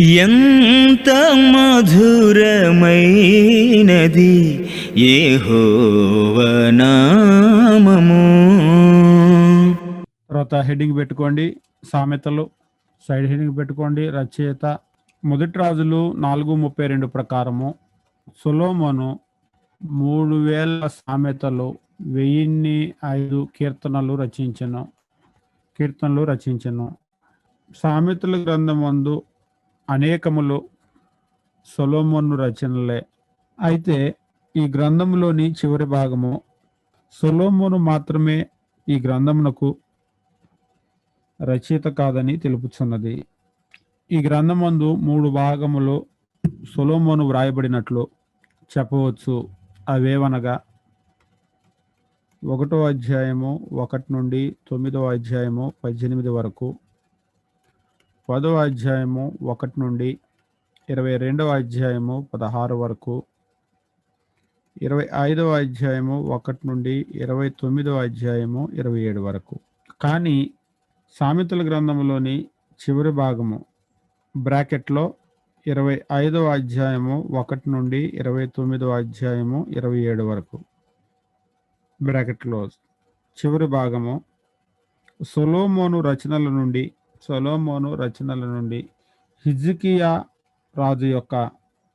ఎంత మధురమైనది ఏహోవనామము తర్వాత హెడ్డింగ్ పెట్టుకోండి సామెతలు. సైడ్ హెడ్డింగ్ పెట్టుకోండి రచయిత. మొదటి రాజులు నాలుగు ముప్పై రెండు ప్రకారము. సులోమను మూడు వేల సామెతలు వెయ్యిన్ని ఐదు కీర్తనలు రచించను. కీర్తనలు రచించను. సామెతల గ్రంథమందు అనేకములు సొలోమోను రచనలే. అయితే ఈ గ్రంథంలోని చివరి భాగము సొలోమోను మాత్రమే ఈ గ్రంథమునకు రచయిత కాదని తెలుపుచున్నది. ఈ గ్రంథమందు మూడు భాగములు సొలోమోను వ్రాయబడినట్లు చెప్పవచ్చు. అవేవనగా ఒకటో అధ్యాయము ఒకటి నుండి తొమ్మిదో అధ్యాయము పద్దెనిమిది వరకు పదో అధ్యాయము ఒకటి నుండి ఇరవై రెండవ అధ్యాయము పదహారు వరకు ఇరవై ఐదవ అధ్యాయము ఒకటి నుండి ఇరవై తొమ్మిదవ అధ్యాయము ఇరవై ఏడు వరకు. కానీ సామెతల గ్రంథంలోని చివరి భాగము బ్రాకెట్లో ఇరవై ఐదవ అధ్యాయము ఒకటి నుండి ఇరవై తొమ్మిదవ అధ్యాయము ఇరవై ఏడు వరకు బ్రాకెట్లో చివరి భాగము సొలోమోను రచనల నుండి సొలోమోను రచనల నుండి హిజ్కియా రాజు యొక్క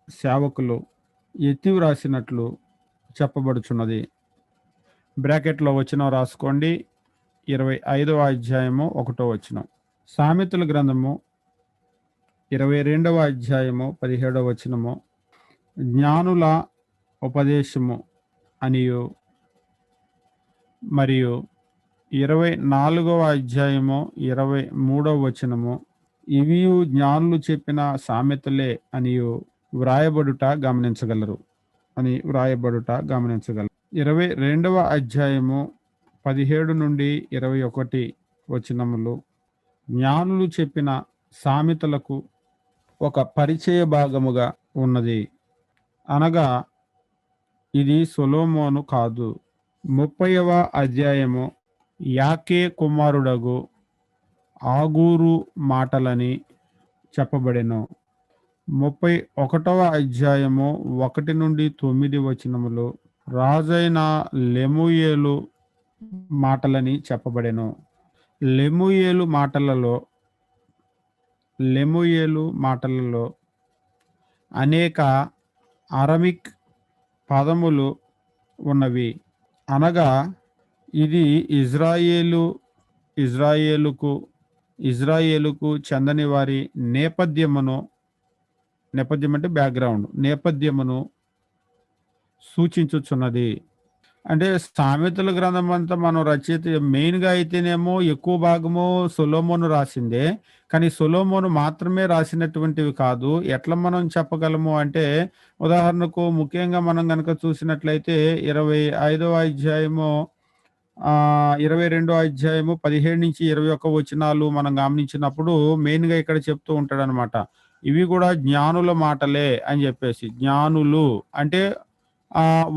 సేవకులు ఎత్తి వ్రాసినట్లు చెప్పబడుచున్నది. బ్రాకెట్లో వచ్చిన రాసుకోండి. ఇరవై ఐదవ అధ్యాయము ఒకటో వచనం. సామెతల గ్రంథము ఇరవై రెండవ అధ్యాయము పదిహేడవ వచనము. జ్ఞానుల ఉపదేశము అనియు మరియు ఇరవై నాలుగవ అధ్యాయము ఇరవై మూడవ వచనము. ఇవి జ్ఞానులు చెప్పిన సామెతలే అని వ్రాయబడుట గమనించగలరు. అని వ్రాయబడుట గమనించగలరు. ఇరవై రెండవ అధ్యాయము పదిహేడు నుండి ఇరవై ఒకటి వచనములు. జ్ఞానులు చెప్పిన సామెతలకు ఒక పరిచయ భాగముగా ఉన్నది. అనగా ఇది సొలోమోను కాదు. ముప్పైవ అధ్యాయము యాకే కుమారుడగు ఆగూరు మాటలని చెప్పబడెను. ముప్పై ఒకటవ అధ్యాయము ఒకటి నుండి తొమ్మిది వచనములు రాజైన లెముయేలు మాటలని చెప్పబడెను. లెముయేలు మాటలలో లెముయేలు మాటలలో అనేక అరమిక్ పదములు ఉన్నవి. అనగా ఇది ఇజ్రాయేలు ఇజ్రాయేలుకు ఇజ్రాయేలుకు చెందని వారి నేపథ్యమును నేపథ్యం అంటే బ్యాక్గ్రౌండ్ నేపథ్యమును సూచించుచున్నది. అంటే సామెతల గ్రంథం అంతా మనం రచయిత మెయిన్గా అయితేనేమో ఎక్కువ భాగము సొలోమోను రాసిందే. కానీ సొలోమోను మాత్రమే రాసినటువంటివి కాదు. ఎట్లా మనం చెప్పగలము అంటే ఉదాహరణకు ముఖ్యంగా మనం కనుక చూసినట్లయితే ఇరవై ఐదవ అధ్యాయము ఇరవై రెండో అధ్యాయము పదిహేడు నుంచి ఇరవై ఒక్క వచనాలు మనం గమనించినప్పుడు మెయిన్గా ఇక్కడ చెప్తూ ఉంటాడనమాట ఇవి కూడా జ్ఞానుల మాటలే అని చెప్పేసి. జ్ఞానులు అంటే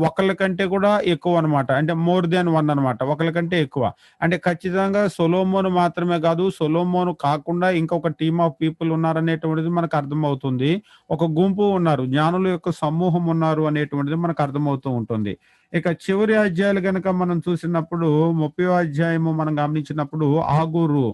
ఒకళ్ళ కంటే కూడా ఎక్కువ అనమాట అంటే మోర్ దాన్ వన్ అనమాట ఒకళ్ళ కంటే ఎక్కువ. అంటే ఖచ్చితంగా సొలోమోను మాత్రమే కాదు సొలోమోను కాకుండా ఇంకొక టీమ్ ఆఫ్ పీపుల్ ఉన్నారనేటువంటిది మనకు అర్థమవుతుంది. ఒక గుంపు ఉన్నారు జ్ఞానుల యొక్క సమూహం ఉన్నారు అనేటువంటిది మనకు అర్థమవుతూ ఉంటుంది. ఇక చివరి అధ్యాయాలు కనుక మనం చూసినప్పుడు ముప్పై అధ్యాయము మనం గమనించినప్పుడు ఆగూరు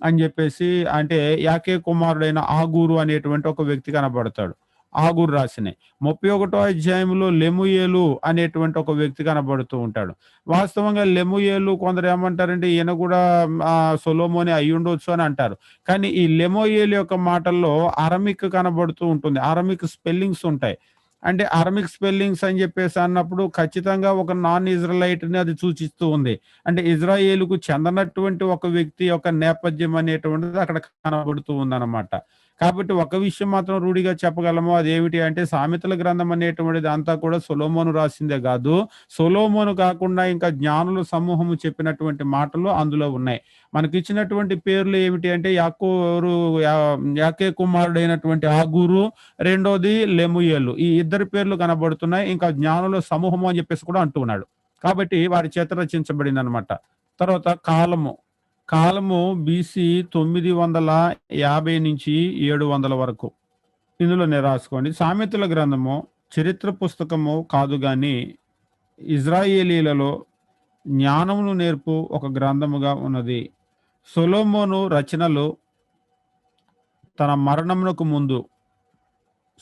అని చెప్పేసి అంటే యాకే కుమారుడైన ఆగూరు అనేటువంటి ఒక వ్యక్తి కనబడతాడు. ఆగురు రాసినాయి ముప్పై ఒకటో అధ్యాయంలో లెముయేలు అనేటువంటి ఒక వ్యక్తి కనబడుతూ ఉంటాడు. వాస్తవంగా లెముయేలు కొందరు ఏమంటారంటే ఈయన కూడా ఆ సొలోమోని అయి ఉండొచ్చు అని అంటారు. కానీ ఈ లెమోయేలు యొక్క మాటల్లో అరమిక్ కనబడుతూ ఉంటుంది. అరమిక్ స్పెల్లింగ్స్ ఉంటాయి. అంటే అరమిక్ స్పెల్లింగ్స్ అని చెప్పేసి అన్నప్పుడు ఖచ్చితంగా ఒక నాన్ ఇజ్రాయిలైట్ని అది సూచిస్తూ ఉంది. అంటే ఇజ్రాయేలుకు చెందనటువంటి ఒక వ్యక్తి యొక్క నేపథ్యం అనేటువంటిది అక్కడ కనబడుతూ ఉందన్నమాట. కాబట్టి ఒక విషయం మాత్రం రూఢిగా చెప్పగలము. అదేమిటి అంటే సామెతల గ్రంథం అనేటువంటిది అంతా కూడా సొలోమోను రాసిందే కాదు. సొలోమోను కాకుండా ఇంకా జ్ఞానుల సమూహము చెప్పినటువంటి మాటలు అందులో ఉన్నాయి. మనకి ఇచ్చినటువంటి పేర్లు ఏమిటి అంటే యాకోరు యాకే కుమారుడైనటువంటి ఆగూరు రెండోది లెముయేలు. ఈ ఇద్దరు పేర్లు కనబడుతున్నాయి. ఇంకా జ్ఞానుల సమూహము అని చెప్పేసి కూడా అంటున్నాడు కాబట్టి వారి చేత రచించబడింది అనమాట తర్వాత కాలము. కాలము బీసీ తొమ్మిది వందల యాభై నుంచి ఏడు వందల వరకు. ఇందులోనే రాసుకోండి. సామెతల గ్రంథము చరిత్ర పుస్తకము కాదు కానీ ఇజ్రాయేలీలలో జ్ఞానమును నేర్పు ఒక గ్రంథముగా ఉన్నది. సొలోమోను రచనలు తన మరణమునకు ముందు.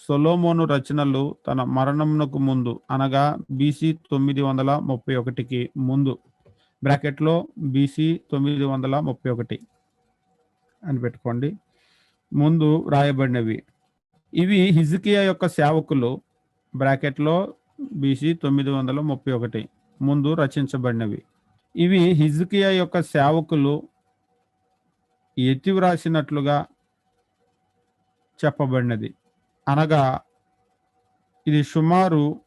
సొలోమోను రచనలు తన మరణమునకు ముందు అనగా బీసీ తొమ్మిది వందల ముప్పై ఒకటికి ముందు. బ్రాకెట్లో బీసీ తొమ్మిది వందల ముప్పై ఒకటి అని పెట్టుకోండి. ముందు రాయబడినవి. ఇవి హిజ్కియా యొక్క సేవకులు బ్రాకెట్లో బీసీ తొమ్మిది వందల ముప్పై ఒకటి ముందు రచించబడినవి. ఇవి హిజ్కియా యొక్క సేవకులు ఎత్తి వ్రాసినట్లుగా చెప్పబడినది. అనగా ఇది సుమారు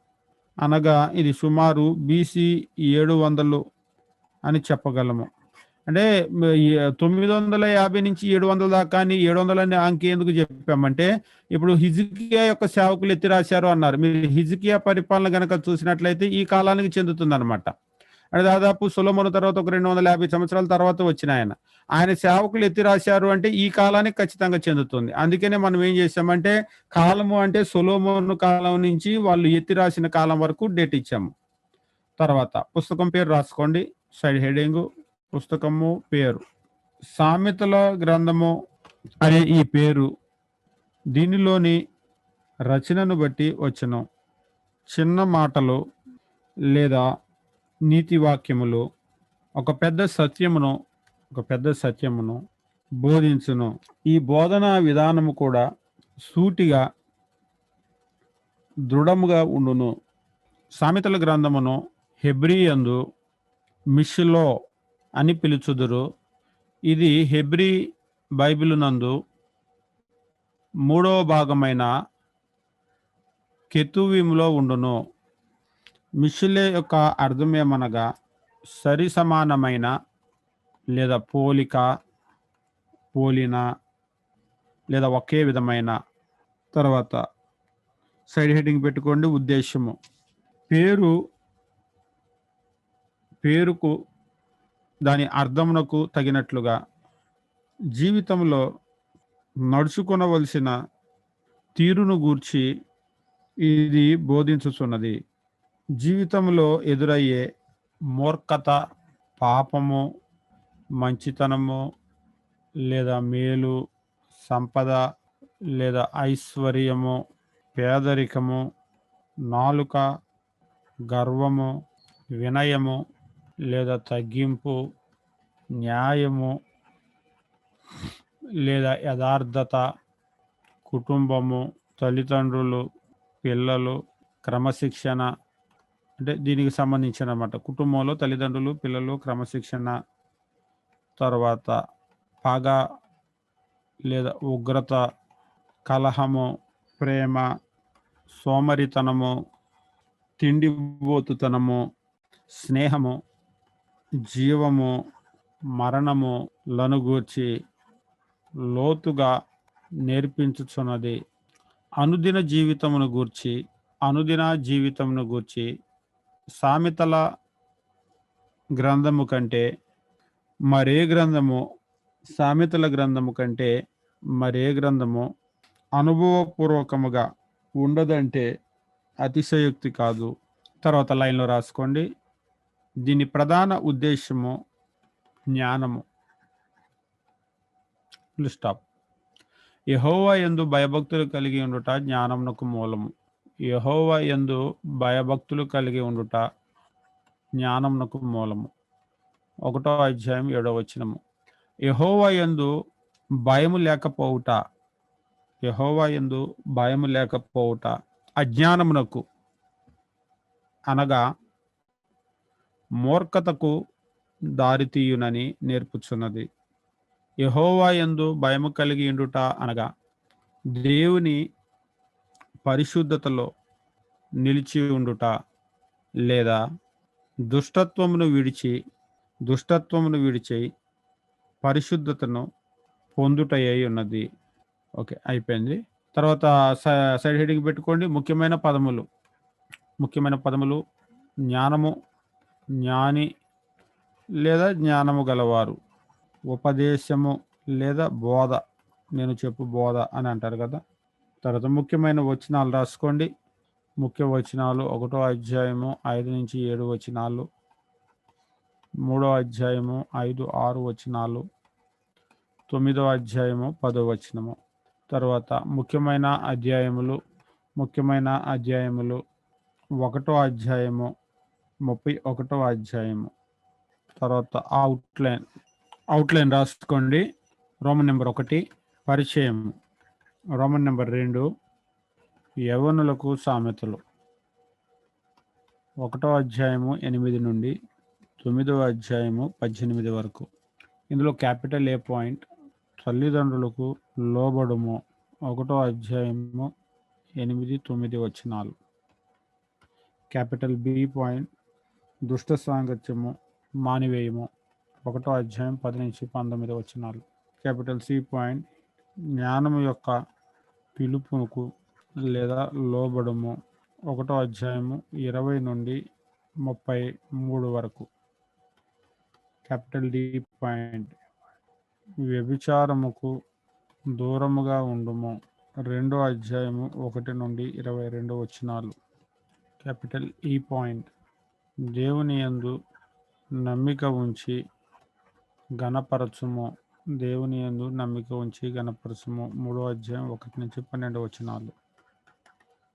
అనగా ఇది సుమారు బీసీ ఏడు వందలు అని చెప్పగలము. అంటే తొమ్మిది వందల యాభై నుంచి ఏడు వందల దాకా అని ఏడు వందల అని అంకె ఎందుకు చెప్పామంటే ఇప్పుడు హిజికియా యొక్క సేవకులు ఎత్తి రాశారు అన్నారు. మీరు హిజికియా పరిపాలన కనుక చూసినట్లయితే ఈ కాలానికి చెందుతుంది అనమాట అంటే దాదాపు సొలొమోను తర్వాత ఒక రెండు వందల యాభై సంవత్సరాల తర్వాత వచ్చిన ఆయన. ఆయన సేవకులు ఎత్తి రాశారు అంటే ఈ కాలానికి ఖచ్చితంగా చెందుతుంది. అందుకనే మనం ఏం చేసామంటే కాలము అంటే సులోమోను కాలం నుంచి వాళ్ళు ఎత్తి రాసిన కాలం వరకు డేట్ ఇచ్చాము. తర్వాత పుస్తకం పేరు రాసుకోండి. సైడ్ హెడింగ్ పుస్తకము పేరు. సామెతల గ్రంథము అనే ఈ పేరు దీనిలోని రచనను బట్టి వచ్చను చిన్న మాటలు లేదా నీతి వాక్యములు ఒక పెద్ద సత్యమును ఒక పెద్ద సత్యమును బోధించును. ఈ బోధనా విధానము కూడా సూటిగా దృఢముగా ఉండును. సామెతల గ్రంథమును హెబ్రియందు మిషిలో అని పిలుచుదురు. ఇది హెబ్రి బైబిల్ నందు మూడవ భాగమైన కెతువీములో ఉండును. మిషిలే యొక్క అర్థమేమనగా సరి సమానమైన లేదా పోలిక పోలిన లేదా ఒకే విధమైన తర్వాత సైడ్ హెడ్డింగ్ పెట్టుకోండి ఉద్దేశము. పేరు పేరుకు దాని అర్థమునకు తగినట్లుగా జీవితంలో నడుచుకునవలసిన తీరును గూర్చి ఇది బోధించుచున్నది. జీవితంలో ఎదురయ్యే మూర్ఖత పాపము మంచితనము లేదా మేలు సంపద లేదా ఐశ్వర్యము పేదరికము నాలుక గర్వము వినయము లేదా తగ్గింపు న్యాయము లేదా యథార్థత కుటుంబము తల్లిదండ్రులు పిల్లలు క్రమశిక్షణ అంటే దీనికి సంబంధించిన అన్నమాట కుటుంబంలో తల్లిదండ్రులు పిల్లలు క్రమశిక్షణ తర్వాత పగ లేదా ఉగ్రత కలహము ప్రేమ సోమరితనము తిండిబోతుతనము స్నేహము జీవము మరణము లనుగూర్చి లోతుగా నేర్పించుచున్నది. అనుదిన జీవితమును గూర్చి అనుదిన జీవితమును గూర్చి సామెతల గ్రంథము కంటే మరే గ్రంథము సామెతల గ్రంథము కంటే మరే గ్రంథము అనుభవపూర్వకముగా ఉండదంటే అతిశయోక్తి కాదు. తర్వాత లైన్లో రాసుకోండి. దీని ప్రధాన ఉద్దేశము జ్ఞానము. స్టాప్ యహోవా ఎందు భయభక్తులు కలిగి ఉండుట జ్ఞానమునకు మూలము. యహోవా ఎందు భయభక్తులు కలిగి ఉండుట జ్ఞానమునకు మూలము. ఒకటో అధ్యాయం ఏడో వచనము. యహోవా ఎందు భయము లేకపోవుట. యహోవా ఎందు భయము లేకపోవుట. అజ్ఞానమునకు అనగా మూర్ఖతకు దారితీయునని నేర్పుచున్నది. యహోవా ఎందు భయము కలిగి ఉండుట అనగా దేవుని పరిశుద్ధతలో నిలిచి ఉండుట లేదా దుష్టత్వమును విడిచి దుష్టత్వమును విడిచి పరిశుద్ధతను పొందుటయ్యి ఉన్నది ఓకే అయిపోయింది. తర్వాత సైడ్ హెడింగ్ పెట్టుకోండి. ముఖ్యమైన పదములు. ముఖ్యమైన పదములు జ్ఞానము జ్ఞాని లేదా జ్ఞానము గలవారు. ఉపదేశము లేదా బోధ. నేను చెప్పు బోధ అని అంటారు కదా. తర్వాత ముఖ్యమైన వచనాలు రాసుకోండి. ముఖ్య వచనాలు ఒకటో అధ్యాయము ఐదు నుంచి ఏడు వచనాలు. మూడో అధ్యాయము ఐదు ఆరు వచనాలు. తొమ్మిదో అధ్యాయము పదో వచనము. తర్వాత ముఖ్యమైన అధ్యాయములు ముఖ్యమైన అధ్యాయములు. ఒకటో అధ్యాయము ముప్పై ఒకటో అధ్యాయము. తర్వాత అవుట్లైన్ అవుట్లైన్ రాసుకోండి. రోమన్ నెంబర్ ఒకటి పరిచయం రోమన్ నెంబర్ రెండు యవనులకు సామెతలు. ఒకటో అధ్యాయము ఎనిమిది నుండి తొమ్మిదవ అధ్యాయము పద్దెనిమిది వరకు. ఇందులో క్యాపిటల్ ఏ పాయింట్? తల్లిదండ్రులకు లోబడుము. ఒకటో అధ్యాయము ఎనిమిది తొమ్మిది వచ్చినాలు క్యాపిటల్ బి పాయింట్ దుష్ట సాంగత్యము మానివేయము. ఒకటో అధ్యాయం పది నుంచి పంతొమ్మిది వచనాలు. క్యాపిటల్ సి పాయింట్ జ్ఞానం యొక్క పిలుపుకు లేదా లోబడము. ఒకటో అధ్యాయము ఇరవై నుండి ముప్పై మూడు వరకు. క్యాపిటల్ డి పాయింట్ వ్యభిచారముకు దూరముగా ఉండుము. రెండో అధ్యాయము ఒకటి నుండి ఇరవై రెండు వచనాలు. క్యాపిటల్ ఈ పాయింట్ దేవుని యందు నమ్మిక ఉంచి గణపరచుము. దేవుని యందు నమ్మిక ఉంచి గణపరచుము. మూడో అధ్యాయం ఒకటి నుంచి పన్నెండు వచనాలు.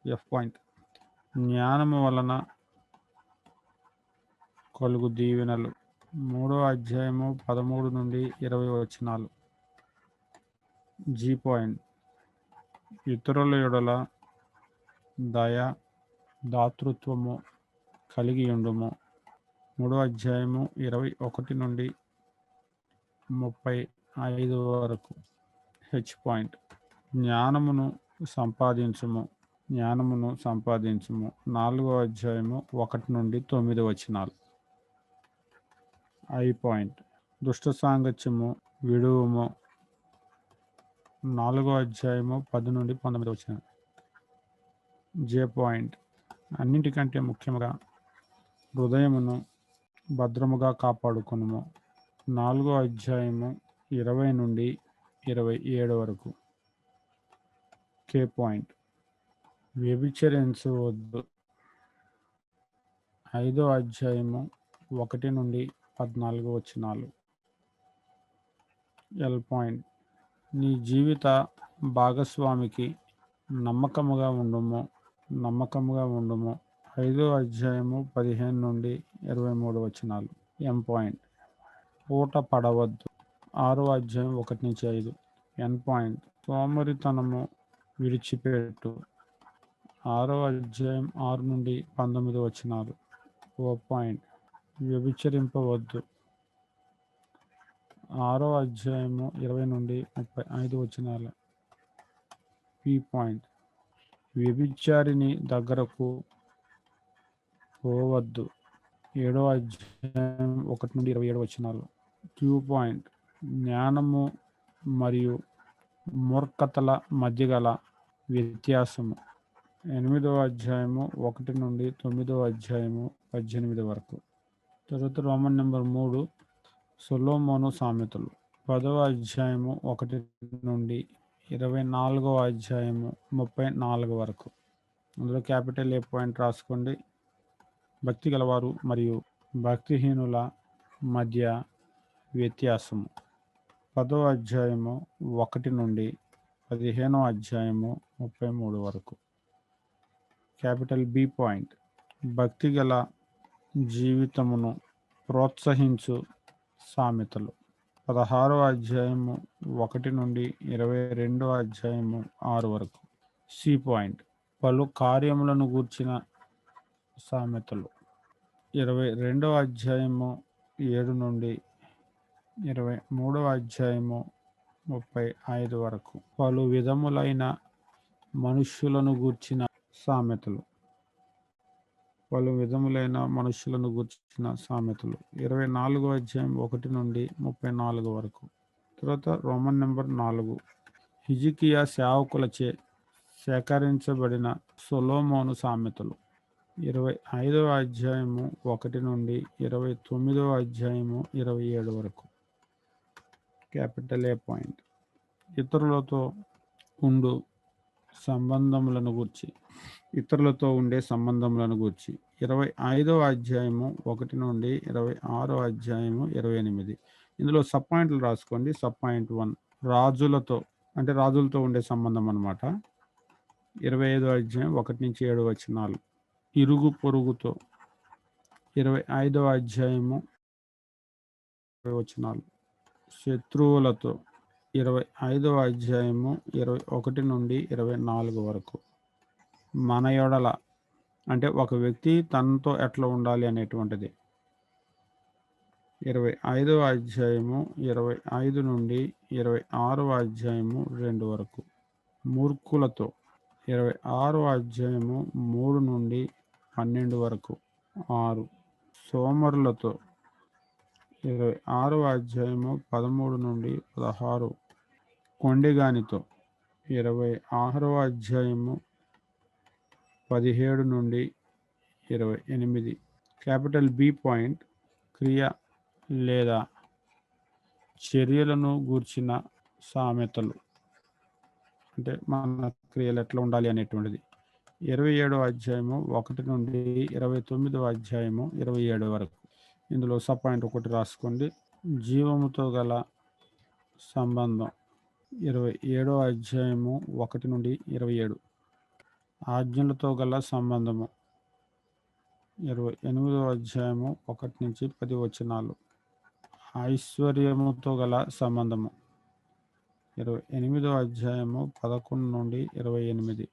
ఎఫ్ పాయింట్ జ్ఞానము వలన కలుగు దీవెనలు. మూడో అధ్యాయము పదమూడు నుండి ఇరవై వచనాలు. జీ పాయింట్ ఇతరుల యొడల దయ దాతృత్వము కలిగి ఉండుము మూడో అధ్యాయము ఇరవై ఒకటి నుండి ముప్పై ఐదు వరకు. హెచ్ పాయింట్ జ్ఞానమును సంపాదించుము. జ్ఞానమును సంపాదించుము. నాలుగో అధ్యాయము ఒకటి నుండి తొమ్మిది వచనాలు. ఐ పాయింట్ దుష్ట సాంగత్యము విడువము. నాలుగో అధ్యాయము పది నుండి పంతొమ్మిది వచ్చిన జే పాయింట్ అన్నిటికంటే ముఖ్యంగా హృదయమును భద్రముగా కాపాడుకును నాలుగో అధ్యాయము ఇరవై నుండి ఇరవై ఏడు వరకు. కే పాయింట్ వ్యభిచరించవద్దు. ఐదో అధ్యాయము ఒకటి నుండి పద్నాలుగు వచ్చినాలు ఎల్ పాయింట్ నీ జీవిత భాగస్వామికి నమ్మకముగా ఉండుము నమ్మకముగా ఉండుము. ఐదో అధ్యాయము పదిహేను నుండి ఇరవై మూడు వచనాలు. ఎం పాయింట్ పూట పడవద్దు. ఆరో అధ్యాయం ఒకటి నుంచి ఐదు. ఎన్ పాయింట్ సోమరితనము విడిచిపెట్టు. ఆరో అధ్యాయం ఆరు నుండి పంతొమ్మిది వచనాలు. ఓ పాయింట్ వ్యభిచరింపవద్దు. ఆరో అధ్యాయము ఇరవై నుండి ముప్పై ఐదు వచనాలు. పి పాయింట్ వ్యభిచారిని దగ్గరకు పోవద్దు. ఏడో అధ్యాయం ఒకటి నుండి ఇరవై ఏడు వచ్చినాలు క్యూ పాయింట్. జ్ఞానము మరియు మూర్ఖతల మధ్య గల వ్యత్యాసము. ఎనిమిదో అధ్యాయము ఒకటి నుండి తొమ్మిదో అధ్యాయము పద్దెనిమిది వరకు. తర్వాత రోమన్ నెంబర్ మూడు సొలోమోను సామెతలు. పదవ అధ్యాయము ఒకటి నుండి ఇరవై నాలుగవ అధ్యాయము ముప్పై నాలుగు వరకు. అందులో క్యాపిటల్ ఏ పాయింట్ రాసుకోండి? భక్తి గలవారు మరియు భక్తిహీనుల మధ్య వ్యత్యాసము పదో అధ్యాయము ఒకటి నుండి పదిహేనో అధ్యాయము ముప్పై మూడు వరకు. Capital B point. భక్తి గల జీవితమును ప్రోత్సహించు సామెతలు. పదహారో అధ్యాయము ఒకటి నుండి ఇరవై రెండో అధ్యాయము ఆరు వరకు. C point. పలు కార్యములను గూర్చిన సామెతలు. ఇరవై రెండో అధ్యాయము ఏడు నుండి ఇరవై మూడవ అధ్యాయము ముప్పై ఐదు వరకు. పలు విధములైన మనుష్యులను గూర్చిన సామెతలు. పలు విధములైన మనుషులను గూర్చిన సామెతలు. ఇరవై నాలుగో అధ్యాయం ఒకటి నుండి ముప్పై నాలుగు వరకు. తర్వాత రోమన్ నెంబర్ నాలుగు. హిజికియా సేవకులచే సేకరించబడిన సొలోమోను సామెతలు. ఇరవై ఐదవ అధ్యాయము ఒకటి నుండి ఇరవై తొమ్మిదవ అధ్యాయము ఇరవై ఏడు వరకు. Capital A point. ఇతరులతో ఉండు సంబంధములను గూర్చి. ఇతరులతో ఉండే సంబంధములను గూర్చి. ఇరవై ఐదవ అధ్యాయము ఒకటి నుండి ఇరవై ఆరో అధ్యాయము ఇరవై ఎనిమిది. ఇందులో సబ్ పాయింట్లు రాసుకోండి. Sub point one. రాజులతో అంటే రాజులతో ఉండే సంబంధం అనమాట ఇరవై ఐదో అధ్యాయం ఒకటి నుంచి ఏడు వచ్చినాలు. ఇరుగు పొరుగుతో. ఇరవై ఐదవ అధ్యాయము వచనాలు. శత్రువులతో ఇరవై ఐదవ అధ్యాయము ఇరవై ఒకటి నుండి ఇరవై నాలుగు వరకు. మన యొడల అంటే ఒక వ్యక్తి తనతో ఎట్లా ఉండాలి అనేటువంటిది. ఇరవై ఐదవ అధ్యాయము ఇరవై ఐదు నుండి ఇరవై ఆరవ అధ్యాయము రెండు వరకు. మూర్ఖులతో ఇరవై ఆరవ అధ్యాయము మూడు నుండి పన్నెండు వరకు. ఆరు. సోమరులతో ఇరవై ఆరవ అధ్యాయము పదమూడు నుండి పదహారు. కొండిగానితో ఇరవై ఆరవ అధ్యాయము పదిహేడు నుండి ఇరవై ఎనిమిది. క్యాపిటల్ బి పాయింట్ క్రియ లేదా చర్యలను గూర్చిన సామెతలు. అంటే మన క్రియలు ఎట్లా ఉండాలి అనేటువంటిది. ఇరవై ఏడవ అధ్యాయము ఒకటి నుండి ఇరవై తొమ్మిదవ అధ్యాయము ఇరవై ఏడు వరకు. ఇందులో సబ్ పాయింట్ ఒకటి రాసుకోండి. జీవముతో గల సంబంధం ఇరవై ఏడవ అధ్యాయము ఒకటి నుండి ఇరవై ఏడు. ఆజ్ఞలతో గల సంబంధము ఇరవై ఎనిమిదవ అధ్యాయము ఒకటి నుంచి పది వచనాలు. ఐశ్వర్యముతో గల సంబంధము ఇరవై ఎనిమిదవ అధ్యాయము పదకొండు నుండి ఇరవై ఎనిమిది.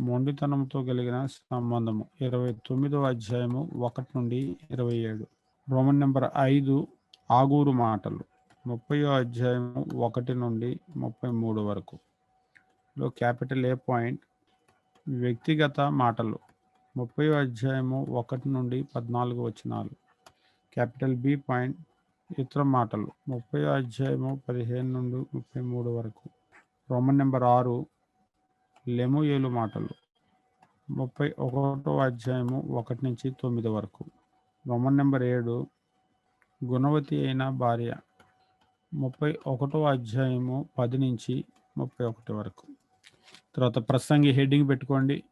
మొండితనంతో కలిగిన సంబంధము. ఇరవై తొమ్మిదవ అధ్యాయము ఒకటి నుండి ఇరవై ఏడు. రోమన్ నెంబర్ ఐదు ఆగూరు మాటలు. ముప్పయో అధ్యాయము ఒకటి నుండి ముప్పై మూడు వరకు. లో క్యాపిటల్ ఏ పాయింట్? వ్యక్తిగత మాటలు. ముప్పై అధ్యాయము ఒకటి నుండి పద్నాలుగు వచనాలు. Capital B point? ఇతర మాటలు. ముప్పై అధ్యాయము పదిహేను నుండి ముప్పై మూడు వరకు. రోమన్ నెంబర్ ఆరు లెమోయేలు మాటలు. ముప్పై ఒకటో అధ్యాయము ఒకటి నుంచి తొమ్మిది వరకు. రోమన్ నెంబర్ ఏడు. గుణవతి అయిన భార్య. ముప్పై ఒకటో అధ్యాయము పది నుంచి ముప్పై ఒకటి వరకు. తర్వాత ప్రసంగి హెడ్డింగ్ పెట్టుకోండి.